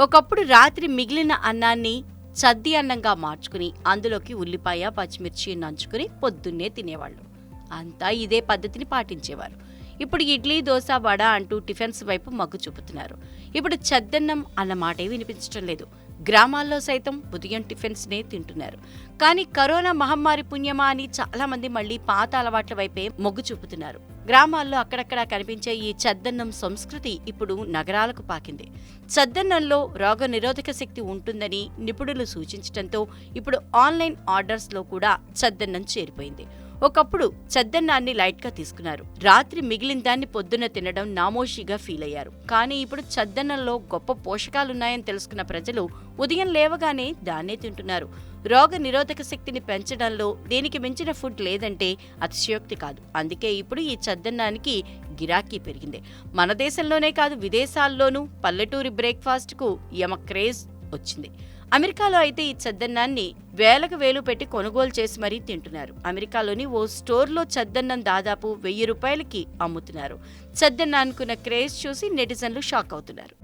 ఒకప్పుడు రాత్రి మిగిలిన అన్నాన్ని చద్ది అన్నంగా మార్చుకుని అందులోకి ఉల్లిపాయ పచ్చిమిర్చి నంచుకుని పొద్దున్నే తినేవాళ్ళు. అంతా ఇదే పద్ధతిని పాటించేవారు. ఇప్పుడు ఇడ్లీ దోశ వడ అంటూ టిఫిన్స్ వైపు మొగ్గు చూపుతున్నారు. ఇప్పుడు చద్దన్నం అన్న మాటే వినిపించడం లేదు. గ్రామాల్లో సైతం ఉదయం టిఫిన్స్నే తింటున్నారు. కానీ కరోనా మహమ్మారి పుణ్యమా అని చాలామంది మళ్ళీ పాత అలవాట్ల వైపే మొగ్గు చూపుతున్నారు. గ్రామాల్లో అక్కడక్కడ కనిపించే ఈ చద్దన్నం సంస్కృతి ఇప్పుడు నగరాలకు పాకింది. చద్దన్నంలో రోగ నిరోధక శక్తి ఉంటుందని నిపుణులు సూచించడంతో ఇప్పుడు ఆన్లైన్ ఆర్డర్స్లో కూడా చద్దన్నం చేరిపోయింది. ఒకప్పుడు చద్దన్నాన్ని లైట్గా తీసుకున్నారు. రాత్రి మిగిలిన దాన్ని పొద్దున్న తినడం నామోషిగా ఫీల్ అయ్యారు కానీ ఇప్పుడు చద్దన్నంలో గొప్ప పోషకాలున్నాయని తెలుసుకున్న ప్రజలు ఉదయం లేవగానే దాన్నే తింటున్నారు. రోగ నిరోధక శక్తిని పెంచడంలో దీనికి మించిన ఫుడ్ లేదంటే అతిశయోక్తి కాదు. అందుకే ఇప్పుడు ఈ చద్దన్నానికి గిరాకీ పెరిగింది. మన దేశంలోనే కాదు విదేశాల్లోనూ పల్లెటూరి బ్రేక్ఫాస్ట్కు యమ క్రేజ్ వచ్చింది. అమెరికాలో అయితే ఈ చద్దన్నాన్ని వేలకు వేలు పెట్టి కొనుగోలు చేసి మరీ తింటున్నారు. అమెరికాలోని ఓ స్టోర్లో చద్దన్నం దాదాపు వెయ్యి రూపాయలకి అమ్ముతున్నారు. చద్దన్నానుకున్న క్రేజ్ చూసి నెటిజన్లు షాక్ అవుతున్నారు.